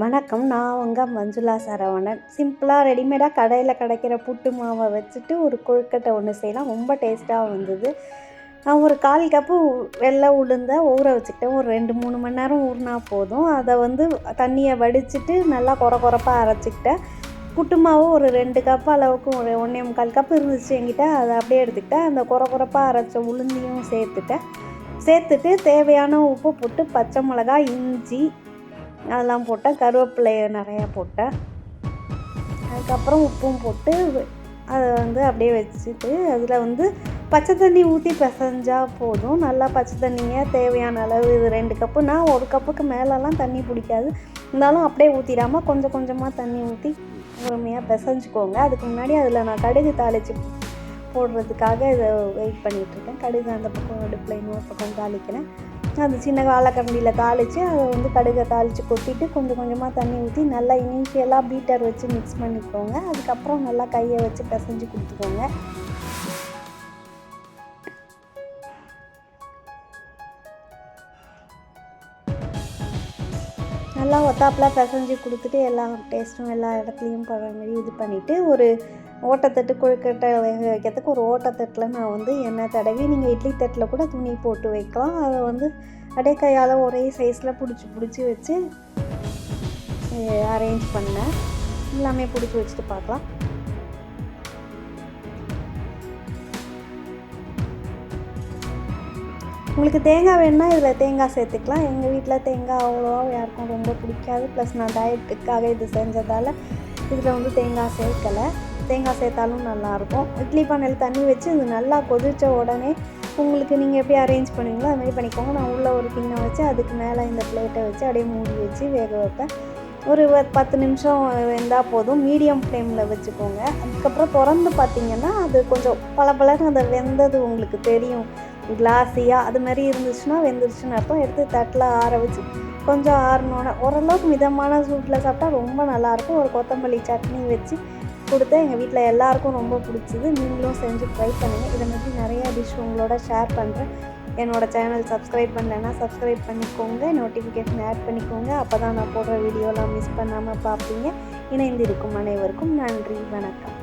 வணக்கம். நான் உங்கள் மஞ்சுளா சரவணன். சிம்பிளாக ரெடிமேடாக கடையில் கிடைக்கிற புட்டு மாவை வச்சுட்டு ஒரு கொழுக்கட்டை ஒன்று செய்யலாம். ரொம்ப டேஸ்ட்டாக வந்தது. நான் ஒரு கால் கப்பு வெள்ளை உளுந்த ஊற வச்சுக்கிட்டேன். ஒரு ரெண்டு மூணு மணி நேரம் ஊறினா போதும். அதை வந்து தண்ணியை வடிச்சிட்டு நல்லா குறை குறைப்பாக அரைச்சிக்கிட்டேன். புட்டு மாவு ஒரு ரெண்டு கப் அளவுக்கு ஒரு ஒன்றே முக்கால் கப் இருந்துச்சு என்கிட்ட. அதை அப்படியே எடுத்துக்கிட்டேன். அந்த குறை குறைப்பாக அரைச்ச உளுந்தையும் சேர்த்துட்டேன். சேர்த்துட்டு தேவையான உப்பு போட்டு பச்சை மிளகா இஞ்சி அதெல்லாம் போட்டேன் கருவேப்பிலையை நிறையா போட்டேன் அதுக்கப்புறம் உப்பும் போட்டு அதை வந்து அப்படியே வச்சுட்டு அதில் வந்து பச்சை தண்ணி ஊற்றி பிசைஞ்சால் போதும். நல்லா பச்சை தண்ணியை தேவையான அளவு இது ரெண்டு கப்புனா ஒரு கப்புக்கு மேலெலாம் தண்ணி பிடிக்காது. இருந்தாலும் அப்படியே ஊற்றிடாமல் கொஞ்சம் கொஞ்சமாக தண்ணி ஊற்றி பொறுமையாக பிசைஞ்சுக்கோங்க. அதுக்கு முன்னாடி அதில் நான் கடுகு தாளித்து போடுறதுக்காக இதை வெயிட் பண்ணிகிட்ருக்கேன் கடுகு அந்த பக்கம் அடுப்பில் இன்னொரு பக்கம் தாளிக்கிறேன். அந்த சின்ன வாழைக்கரண்டியில் தாளித்து அதை வந்து கடுகை தாளித்து கொட்டிட்டு கொஞ்சம் கொஞ்சமாக தண்ணி ஊற்றி நல்லா இனிஷியலாக பீட்டர் வச்சு மிக்ஸ் பண்ணிக்கோங்க. அதுக்கப்புறம் நல்லா கையை வச்சு பிசைஞ்சு கொடுத்துக்கோங்க. நல்லா ஒத்தாப்பில் பிசைஞ்சு கொடுத்துட்டு எல்லா டேஸ்ட்டும் எல்லா இடத்துலையும் போகிற மாதிரி இது பண்ணிவிட்டு ஒரு ஓட்டத்தட்டு கொழுக்கட்டை வேக வைக்கிறதுக்கு ஒரு ஓட்டத்தட்டில் நான் வந்து எண்ணெய் தடவி நீங்கள் இட்லி தட்டில் கூட துணி போட்டு வைக்கலாம். அதை வந்து அப்படியே கையால் ஒரே சைஸில் பிடிச்சி பிடிச்சி வச்சு அரேஞ்ச் பண்ணேன். எல்லாமே பிடிச்சி வச்சுட்டு பார்க்கலாம். உங்களுக்கு தேங்காய் வேணுன்னா இதில் தேங்காய் சேர்த்துக்கலாம். எங்கள் வீட்டில் தேங்காய் அவ்வளோவா யாருக்கும் ரொம்ப பிடிக்காது. ப்ளஸ் நான் டயட்டுக்காக இது செஞ்சதால் இதில் வந்து தேங்காய் சேர்க்கலை. தேங்காய் சேர்த்தாலும் நல்லாயிருக்கும். இட்லி பானையில் தண்ணி வச்சு இது நல்லா கொதித்த உடனே உங்களுக்கு நீங்கள் எப்படி அரேஞ்ச் பண்ணுவீங்களோ அதுமாதிரி பண்ணிக்கோங்க. நான் உள்ளே ஒரு கிண்ணம் வச்சு அதுக்கு மேலே இந்த பிளேட்டை வச்சு அப்படியே மூடி வச்சு வேக வைப்பேன். ஒரு பத்து நிமிஷம் வெந்தால் போதும். மீடியம் ஃப்ளேமில் வச்சுக்கோங்க. அதுக்கப்புறம் திறந்து பார்த்தீங்கன்னா அது கொஞ்சம் பல பலன்னு அந்த வெந்தது உங்களுக்கு தெரியும். கிளாஸியாக அது மாதிரி இருந்துச்சுன்னா வெந்துருச்சுன்னு அர்த்தம். எடுத்து தட்டில் ஆற வச்சு கொஞ்சம் ஆறணுன்னா ஓரளவுக்கு மிதமான சூட்டில் சாப்பிட்டா ரொம்ப நல்லாயிருக்கும். ஒரு கொத்தமல்லி சட்னி வச்சு கொடுத்தேன். எங்கள் வீட்டில் எல்லாருக்கும் ரொம்ப பிடிச்சிது. நீங்களும் செஞ்சு ட்ரை பண்ணுங்கள் இதை மாதிரி நிறையா டிஷ் உங்களோட ஷேர் பண்ணுறேன் என்னோடய சேனல் சப்ஸ்கிரைப் பண்ணலைன்னா சப்ஸ்கிரைப் பண்ணிக்கோங்க. நோட்டிஃபிகேஷன் ஆட் பண்ணிக்கோங்க. அப்போ தான் நான் போடுற வீடியோலாம் மிஸ் பண்ணாமல் பார்ப்பீங்க. இணைந்திருக்கும் அனைவருக்கும் நன்றி. வணக்கம்.